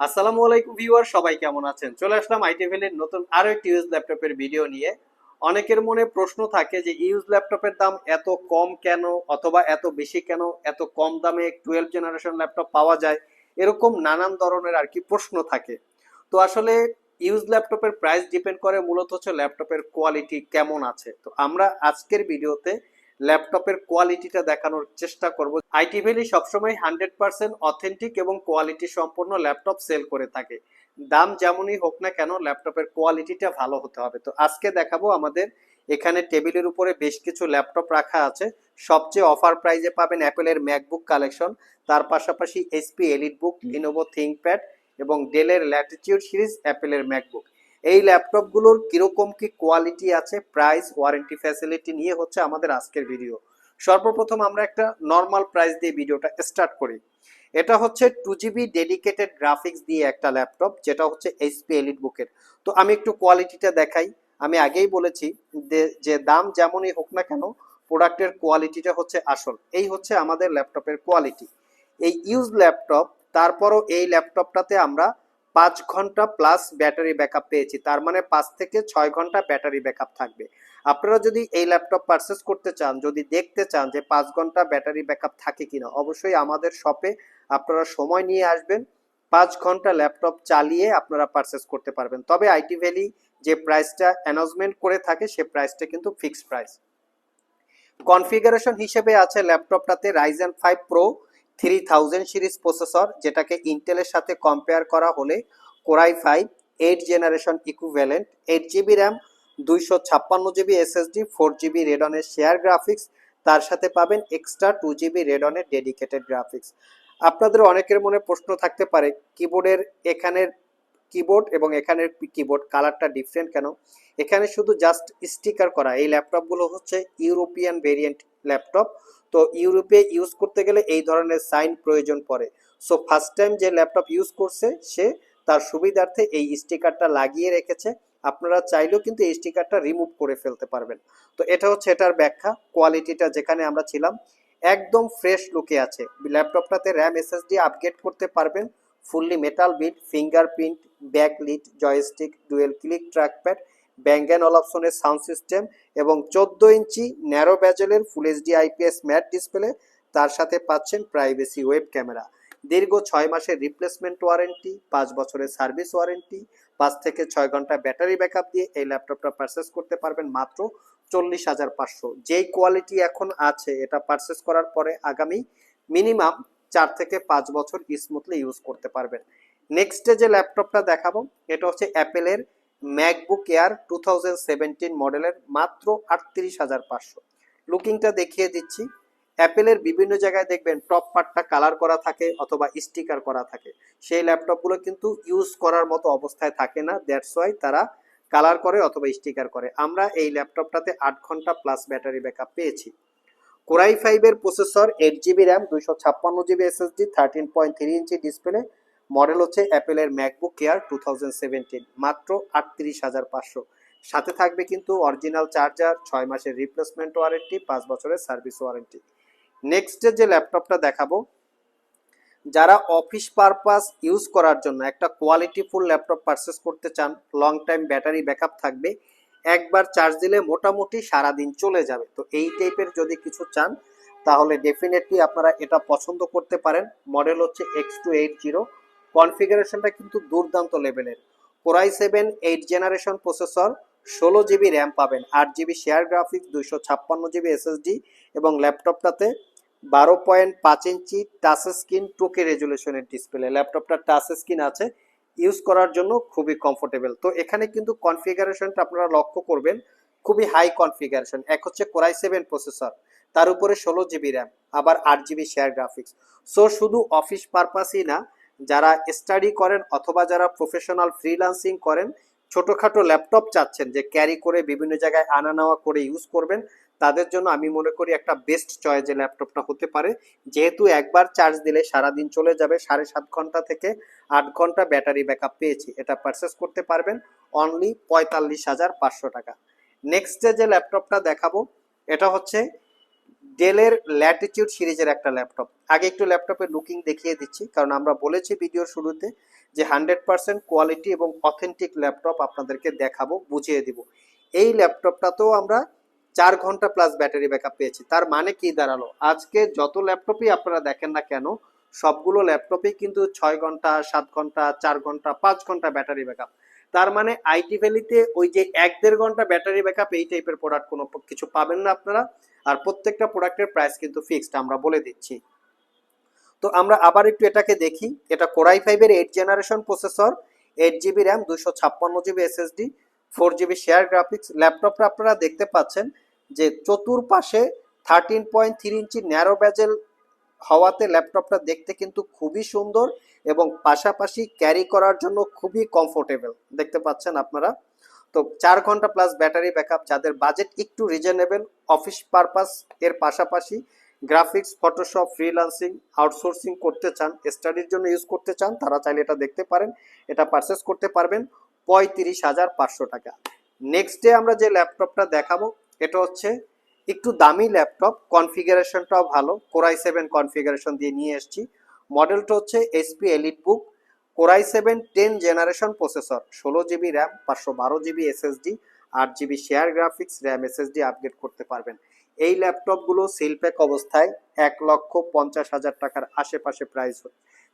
আসসালামু আলাইকুম ভিউয়ার, সবাই কেমন আছেন? চলে আসলাম আইটিভেলের নতুন আরও একটি ইউজ ল্যাপটপের ভিডিও নিয়ে। অনেকের মনে প্রশ্ন থাকে যে ইউজ ল্যাপটপের দাম এত কম কেন অথবা এত বেশি কেন? এত কম দামে টুয়েলভ জেনারেশন ল্যাপটপ পাওয়া যায়? এরকম নানান ধরনের আর কি প্রশ্ন থাকে। তো আসলে ইউজ ল্যাপটপের প্রাইস ডিপেন্ড করে মূলত হচ্ছে ল্যাপটপের কোয়ালিটি কেমন আছে? তো আমরা আজকের ভিডিওতে ল্যাপটপের কোয়ালিটিটা দেখানোর চেষ্টা করব। আইটি ভ্যালি সবসময় হান্ড্রেড পার্সেন্ট অথেন্টিক এবং কোয়ালিটি সম্পন্ন ল্যাপটপ সেল করে থাকে। দাম যেমনই হোক না কেন, ল্যাপটপের কোয়ালিটিটা ভালো হতে হবে। তো আজকে দেখাবো আমাদের এখানে টেবিলের উপরে বেশ কিছু ল্যাপটপ রাখা আছে। সবচেয়ে অফার প্রাইজে পাবেন অ্যাপেলের ম্যাকবুক কালেকশন। তার পাশাপাশি HP EliteBook Lenovo ThinkPad এবং ডেলের ল্যাটিটিউড সিরিজ অ্যাপেলের ম্যাকবুক। এই ল্যাপটপগুলোর কীরকম কি কোয়ালিটি আছে প্রাইস ওয়ারেন্টি ফ্যাসিলিটি নিয়ে হচ্ছে আমাদের আজকের ভিডিও সর্বপ্রথম আমরা একটা নর্মাল প্রাইস দিয়ে ভিডিওটা স্টার্ট করি। এটা হচ্ছে টু জিবি ডেডিকেটেড গ্রাফিক্স দিয়ে একটা ল্যাপটপ যেটা হচ্ছে এইচপি এলিট বুকের তো আমি একটু কোয়ালিটিটা দেখাই। আমি আগেই বলেছি যে- যে দাম যেমনই হোক না কেন প্রোডাক্টের কোয়ালিটিটা হচ্ছে আসল। এই হচ্ছে আমাদের ল্যাপটপের কোয়ালিটি এই ইউজ ল্যাপটপ তারপরও এই ল্যাপটপটাতে আমরা পাঁচ ঘণ্টা প্লাস ব্যাটারি ব্যাকআপ পেয়েছি। তার মানে পাঁচ থেকে ছয় ঘণ্টা ব্যাটারি ব্যাকআপ থাকবে। আপনারা যদি এই ল্যাপটপ পারচেস করতে চান, যদি দেখতে চান যে পাঁচ ঘণ্টা ব্যাটারি ব্যাকআপ থাকে কিনা, অবশ্যই আমাদের শপে আপনারা সময় নিয়ে আসবেন। পাঁচ ঘণ্টা ল্যাপটপ চালিয়ে আপনারা পারচেস করতে পারবেন। তবে আইটি ভ্যালি যে প্রাইসটা অ্যানাউন্সমেন্ট করে থাকে, সে প্রাইসটা কিন্তু ফিক্সড প্রাইস কনফিগারেশন হিসেবে আছে ল্যাপটপটাতে Ryzen five pro three thousand series processor যেটাকে ইন্টেলের সাথে কম্পেয়ার করা হলে core i five eight generation equivalent eight GB RAM দুইশো ছাপ্পান্ন জিবি এসএসডি ফোর জিবি রেডনের শেয়ার গ্রাফিক্স তার সাথে পাবেন এক্সট্রা টু জিবি রেডনের ডেডিকেটেড গ্রাফিক্স আপনাদের অনেকের মনে প্রশ্ন থাকতে পারে কিবোর্ডের এখানের কিবোর্ড এবং এখানের কিবোর্ড কালারটা ডিফারেন্ট কেন? এখানে শুধু জাস্ট স্টিকার করা, এই ল্যাপটপগুলো হচ্ছে ইউরোপিয়ান ভেরিয়েন্ট ল্যাপটপ তো ইউরোপে ইউজ করতে গেলে এই ধরনের সাইন প্রয়োজন পড়ে। সো ফার্স্ট টাইম যে ল্যাপটপ ইউজ করছে সে, তার সুবিধার্থে এই স্টিকারটা লাগিয়ে রেখেছে। আপনারা চাইলেও কিন্তু এই স্টিকারটা রিমুভ করে ফেলতে পারবেন। তো এটা হচ্ছে এটার ব্যাখ্যা। কোয়ালিটিটা যেখানে আমরা ছিলাম, একদম ফ্রেশ লুকে আছে। ল্যাপটপটাতে র্যাম এসএসডি আপগ্রেড করতে পারবেন। Fully metal build fingerprint backlit joystick dual click trackpad ব্যাঙ্গান অপশনের সাউন্ড সিস্টেম এবং চোদ্দ inch narrow ব্যাজেলের full HD IPS matte display, তার সাথে পাচ্ছেন প্রাইভেসি ওয়েব ক্যামেরা। দীর্ঘ ছয় মাসের রিপ্লেসমেন্ট ওয়ারেন্টি পাঁচ বছরের সার্ভিস ওয়ারেন্টি পাঁচ থেকে ছয় ঘণ্টা ব্যাটারি ব্যাকআপ দিয়ে এই ল্যাপটপটা পারচেস করতে পারবেন মাত্র চল্লিশ হাজার পাঁচশো। যেই কোয়ালিটি এখন আছে, এটা পারচেস করার পরে আগামী মিনিমাম চার থেকে পাঁচ বছর স্মুথলি ইউজ করতে পারবেন। নেক্সটে যে ল্যাপটপটা দেখাবো, এটা হচ্ছে অ্যাপেলের MacBook air two thousand seventeen মডেলের মাত্র আটত্রিশ হাজার পাঁচশো। লুকিংটা দেখিয়ে দিচ্ছি। অ্যাপেলের বিভিন্ন জায়গায় দেখবেন টপ পার্টটা কালার করা থাকে অথবা স্টিকার করা থাকে। সেই ল্যাপটপগুলো কিন্তু ইউজ করার মতো অবস্থায় থাকে না। দ্যাটস ওয়াই তারা কালার করে অথবা স্টিকার করে। আমরা এই ল্যাপটপটাতে আট ঘণ্টা প্লাস ব্যাটারি ব্যাকআপ পেয়েছি। কোরাই ফাইভের প্রসেসর এইট জিবি র্যাম দুইশো ছাপ্পান্ন GB SSD thirteen point three inch display model হচ্ছে অ্যাপেলের ম্যাকবুক কেয়ার টু মাত্র আটত্রিশ হাজার পাঁচশো। সাথে থাকবে কিন্তু অরিজিনাল চার্জার, ছয় মাসের রিপ্লেসমেন্ট ওয়ারেন্টি পাঁচ বছরের সার্ভিস ওয়ারেন্টি নেক্সট যে ল্যাপটপটা দেখাবো, যারা অফিস পারপাস ইউজ করার জন্য একটা কোয়ালিটিফুল ল্যাপটপ পারচেস করতে চান লং টাইম ব্যাটারি ব্যাকআপ থাকবে, একবার চার্জ দিলে মোটামুটি সারাদিন চলে যাবে। তো এই টাইপের যদি কিছু চান, তাহলে ডেফিনেটলি আপনারা এটা পছন্দ করতে পারেন। মডেল হচ্ছে এক্স টু এইট জিরো কনফিগারেশনটা কিন্তু দুর্দান্ত লেভেলের। Core i seven eight generation processor ষোলো জিবি র্যাম পাবেন, আট জিবি শেয়ার গ্রাফিক্স দুইশো ছাপ্পান্ন জিবি এসএসডি এবং ল্যাপটপটাতে বারো পয়েন্ট পাঁচ inch touch screen two K রেজুলেশনের display ল্যাপটপটা টাচ স্ক্রিন আছে ইউজ করার জন্য খুবই কমফোর্টেবল তো এখানে কিন্তু কনফিগারেশনটা আপনারা লক্ষ্য করবেন, খুবই হাই কনফিগারেশন এক হচ্ছে কোরাই সেভেন প্রসেসর তার উপরে ষোলো জিবি র্যাম আবার আট জিবি শেয়ার গ্রাফিক্স সো শুধু অফিস পারপাসই না যারা স্টাডি করেন অথবা যারা প্রফেশনাল ফ্রিল্যান্সিং করেন, ছোটোখাটো ল্যাপটপ চাচ্ছেন যে ক্যারি করে বিভিন্ন জায়গায় আনা নেওয়া করে ইউজ করবেন, তাদের জন্য আমি মনে করি একটা বেস্ট চয়েস যে ল্যাপটপটা হতে পারে। যেহেতু একবার চার্জ দিলে সারাদিন চলে যাবে, সাড়ে সাত ঘণ্টা থেকে আট ঘণ্টা ব্যাটারি ব্যাকআপ পেয়েছি, এটা পারচেস করতে পারবেন অনলি পঁয়তাল্লিশ হাজার পাঁচশো টাকা। নেক্সট যে ল্যাপটপটা দেখাবো, এটা হচ্ছে ডেলের ল্যাটিটিউড সিরিজের একটা ল্যাপটপ। আগে একটু ল্যাপটপের লুকিং দেখিয়ে দিচ্ছি, কারণ আমরা বলেছি ভিডিওর শুরুতে যে হান্ড্রেড পার্সেন্ট কোয়ালিটি এবং অথেন্টিক ল্যাপটপ আপনাদেরকে দেখাবো, বুঝিয়ে দিব। এই ল্যাপটপটাতেও আমরা চার ঘণ্টা প্লাস ব্যাটারি ব্যাকআপ পেয়েছি। তার মানে কি দাঁড়াল? আজকে যত ল্যাপটপই আপনারা দেখেন না কেন, সবগুলো ল্যাপটপেই কিন্তু ছয় ঘণ্টা, সাত ঘণ্টা, চার ঘণ্টা, পাঁচ ঘণ্টা ব্যাটারি ব্যাকআপ তার মানে আইটি ভ্যালিতে ওই যে এক দেড় ঘণ্টা ব্যাটারি ব্যাকআপ এই টাইপের প্রোডাক্ট কোনো কিছু পাবেন না আপনারা। আর প্রত্যেকটা প্রোডাক্টের প্রাইস কিন্তু ফিক্সড আমরা বলে দিচ্ছি। তো আমরা আবার একটু এটাকে দেখি। এটা কোরাই ফাইভের eight generation processor eight GB RAM দুশো ছাপ্পান্ন GB SSD four GB share graphics ল্যাপটপটা আপনারা দেখতে পাচ্ছেন যে চতুর্পাশে thirteen point three inch narrow bezel হওয়াতে ল্যাপটপটা দেখতে কিন্তু খুবই সুন্দর এবং পাশাপাশি ক্যারি করার জন্য খুবই কমফোর্টেবল দেখতে পাচ্ছেন আপনারা? তো চার ঘণ্টা প্লাস ব্যাটারি ব্যাকআপ যাদের বাজেট একটু রিজনেবল অফিস পারপাস এর পাশাপাশি গ্রাফিক্স ফটোশপ ফ্রিলান্সিং আউটসোর্সিং করতে চান স্টাডির জন্য ইউজ করতে চান, তারা চাইলে এটা দেখতে পারেন, এটা পারচেস করতে পারবেন পঁয়ত্রিশ হাজার পাঁচশো টাকা। নেক্সট ডে আমরা যে ল্যাপটপটা দেখাবো, এটা হচ্ছে একটু দামি ল্যাপটপ কনফিগারেশনটাও ভালো কোরাই সেভেন কনফিগারেশন দিয়ে নিয়ে এসেছি। মডেলটা হচ্ছে HP EliteBook core i seven ten generation processor, ষোলো জিবি র্যাম, পাঁচশো বারো জিবি এসএসডি, আট GB share graphics, RAM SSD upgrade করতে পারবেন। এই ল্যাপটপগুলো সিলপ্যাক অবস্থায় এক লক্ষ পঞ্চাশ হাজার টাকার আশেপাশে প্রাইস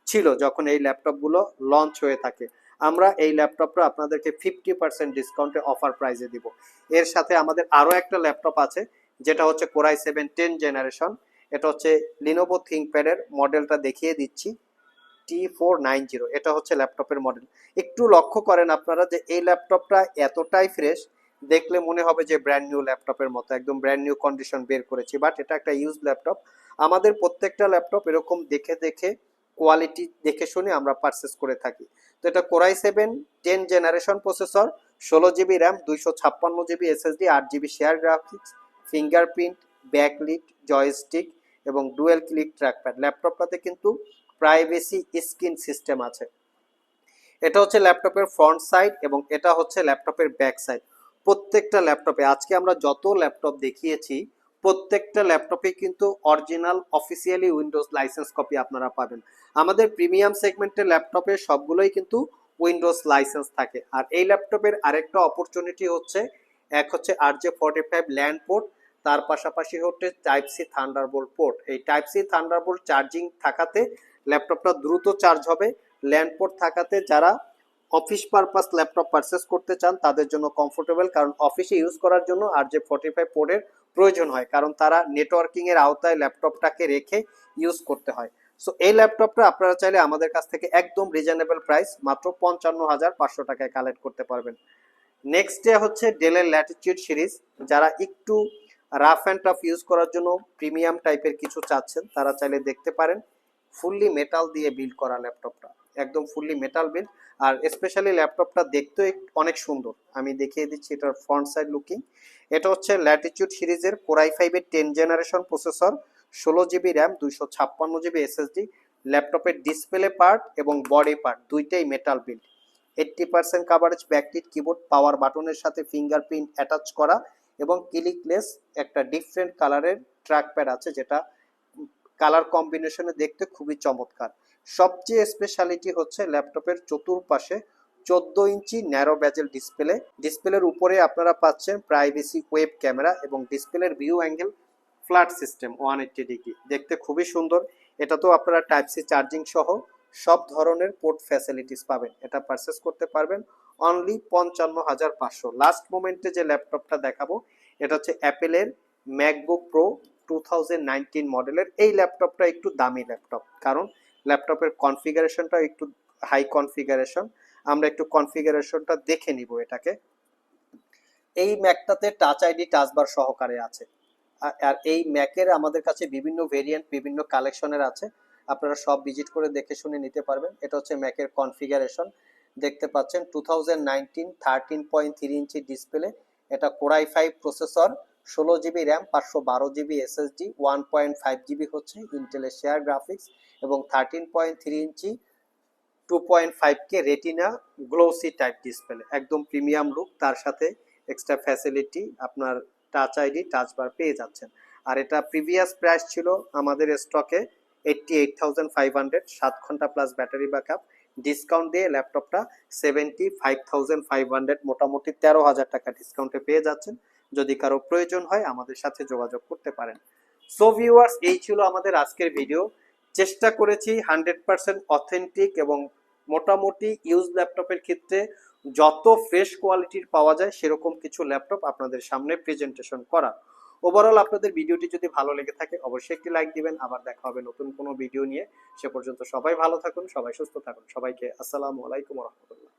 ছিল যখন এই ল্যাপটপগুলো লঞ্চ হয়ে থাকে। আমরা এই ল্যাপটপটা আপনাদেরকে ফিফটি পার্সেন্ট ডিসকাউন্টে অফার প্রাইসে দিব। এর সাথে আমাদের আরও একটা ল্যাপটপ আছে, যেটা হচ্ছে কোরাই সেভেন টেন জেনারেশন। এটা হচ্ছে লিনোভো থিঙ্কপ্যাডের মডেলটা দেখিয়ে দিচ্ছি। টি ফোর নাইন জিরো এটা হচ্ছে ল্যাপটপের মডেল একটু লক্ষ্য করেন আপনারা যে এই ল্যাপটপটা এতটাই ফ্রেশ দেখলে মনে হবে যে ব্র্যান্ড নিউ ল্যাপটপের মতো, একদম ব্র্যান্ড নিউ কন্ডিশন বের করেছি। বাট এটা একটা ইউজ ল্যাপটপ। আমাদের প্রত্যেকটা ল্যাপটপ এরকম দেখে দেখে কোয়ালিটি দেখে শুনে আমরা পারচেস করে থাকি। তো এটা core i seven ten generation processor ষোলো জিবি র্যাম দুইশো ছাপ্পান্ন জিবি এসএসডি আট GB share graphics fingerprint backlit joystick এবং ডুয়েল ক্লিক ট্র্যাকপ্যাড ল্যাপটপটাতে কিন্তু প্রাইভেসি স্ক্রিন সিস্টেম আছে। এটা হচ্ছে ল্যাপটপের ফ্রন্ট সাইড এবং এটা হচ্ছে ল্যাপটপের ব্যাক সাইড। প্রত্যেকটা ল্যাপটপে, আজকে আমরা যত ল্যাপটপ দেখিয়েছি, প্রত্যেকটা ল্যাপটপে কিন্তু original, officially Windows licence copy আপনারা পাবেন। আমাদের প্রিমিয়াম সেগমেন্টের ল্যাপটপে সবগুলোই কিন্তু উইন্ডোজ লাইসেন্স থাকে। আর এই ল্যাপটপের আরেকটা অপরচুনিটি হচ্ছে, এক হচ্ছে R J forty five LAN port, তার পাশাপাশি হচ্ছে টাইপ সি থান্ডারবোল্ট পোর্ট। এই টাইপ সি থান্ডারবোল্ট চার্জিং থাকাতে ল্যাপটপটা দ্রুত চার্জ হবে। ল্যান্ড পোর্ট থাকাতে যারা অফিস পারপাস ল্যাপটপ পারচেস করতে চান, তাদের জন্য কমফোর্টেবল কারণ অফিসে ইউজ করার জন্য আর যে ফর্টি ফাইভ পোর্টের প্রয়োজন হয়, কারণ তারা নেটওয়ার্কিং এর আওতায় ল্যাপটপটাকে রেখে ইউজ করতে হয়। সো এই ল্যাপটপটা আপনারা চাইলে আমাদের কাছ থেকে একদম রিজনেবল প্রাইস মাত্র পঞ্চান্ন হাজার পাঁচশো টাকায় কালেক্ট করতে পারবেন। নেক্সট ডে হচ্ছে ডেলের ল্যাটিটিউড সিরিজ যারা একটু রাফ অ্যান্ড টাফ ইউজ করার জন্য প্রিমিয়াম টাইপের কিছু চাচ্ছেন, তারা চাইলে দেখতে পারেন। ফুললি মেটাল দিয়ে বিল্ড করা ল্যাপটপটা একদম ফুললি মেটাল বিল্ড আর স্পেশালি ল্যাপটপটা দেখতেও অনেক সুন্দর। আমি দেখিয়ে দিচ্ছি এটার ফ্রন্ট সাইড লুকিং এটা হচ্ছে ল্যাটিটিউড সিরিজের কোরাই ফাইভের টেন জেনারেশন প্রসেসর ষোলো জিবি র্যাম দুইশো ছাপ্পান্ন জিবি এসএসডি ল্যাপটপের ডিসপ্লে পার্ট এবং বডি পার্ট দুইটাই metal build eighty percent coverage backlit keyboard power বাটনের সাথে ফিঙ্গারপ্রিন্ট অ্যাটাচ করা এবং ক্লিকলেস একটা ডিফারেন্ট কালারের ট্র্যাক প্যাড আছে যেটা কালার কম্বিনেশনে দেখতে খুবই চমৎকার। সবচেয়ে স্পেশালিটি হচ্ছে ল্যাপটপের চতুর্পাশে চোদ্দ ইঞ্চি ন্যারো ব্যাজেল ডিসপ্লে ডিসপ্লের উপরে আপনারা পাচ্ছেন প্রাইভেসি ওয়েব ক্যামেরা এবং ডিসপ্লের view angle flat system one eighty degree দেখতে খুবই সুন্দর। এটা তো আপনারা টাইপ সি চার্জিং সহ সব ধরনের পোর্ট ফ্যাসিলিটিস পাবেন। এটা পারচেস করতে পারবেন অনলি পঞ্চান্ন হাজার পাঁচশো। লাস্ট মোমেন্টে যে ল্যাপটপটা দেখাবো, এটা হচ্ছে অ্যাপেলের ম্যাকবুক প্রো টু মডেলের এই ল্যাপটপটা একটু দামি ল্যাপটপ কারণ ল্যাপটপের কনফিগারেশনটা একটু হাই কনফিগারেশন আমরা একটু কনফিগারেশনটা দেখে নিব এটাকে। এই ম্যাকটাতে টাচ আইডি টাচবার সহকারে আছে। আর এই ম্যাকের আমাদের কাছে বিভিন্ন ভেরিয়েন্ট বিভিন্ন কালেকশনের আছে। আপনারা সব ভিজিট করে দেখে শুনে নিতে পারবেন। এটা হচ্ছে ম্যাকের কনফিগারেশন দেখতে পাচ্ছেন two thousand nineteen thirteen point three inch display এটা কোরাই ফাইভ প্রসেসর ষোলো জিবি র্যাম, পাঁচশো বারো GB SSD one point five GB হচ্ছে ইন্টেলের শেয়ার গ্রাফিক্স এবং thirteen point three inch two point five K Retina glossy type display একদম premium look তার সাথে এক্সট্রা ফ্যাসিলিটি আপনার টাচ আইডি টাচ বার পেয়ে যাচ্ছেন। আর এটা প্রিভিয়াস প্রাইস ছিল আমাদের স্টকে eighty eight thousand five hundred সাত ঘণ্টা প্লাস ব্যাটারি ব্যাকআপ ডিসকাউন্ট দিয়ে ল্যাপটপটা seventy five thousand five hundred মোটামুটি তেরো হাজার টাকা ডিসকাউন্টে পেয়ে যাচ্ছেন। যদি কারও প্রয়োজন হয় আমাদের সাথে যোগাযোগ করতে পারেন। সো ভিউয়ার্স এই ছিল আমাদের আজকের ভিডিও চেষ্টা করেছি হান্ড্রেড পার্সেন্ট অথেন্টিক এবং মোটামুটি ইউজ ল্যাপটপের ক্ষেত্রে যত ফ্রেশ কোয়ালিটির পাওয়া যায়, সেরকম কিছু ল্যাপটপ আপনাদের সামনে প্রেজেন্টেশন করা। ওভারঅল আপনাদের ভিডিওটি যদি ভালো লেগে থাকে, অবশ্যই একটি লাইক দিবেন। আবার দেখা হবে নতুন কোনো ভিডিও নিয়ে। সে পর্যন্ত সবাই ভালো থাকুন, সবাই সুস্থ থাকুন। সবাইকে আসসালামু আলাইকুম রহমতুল্লাহ।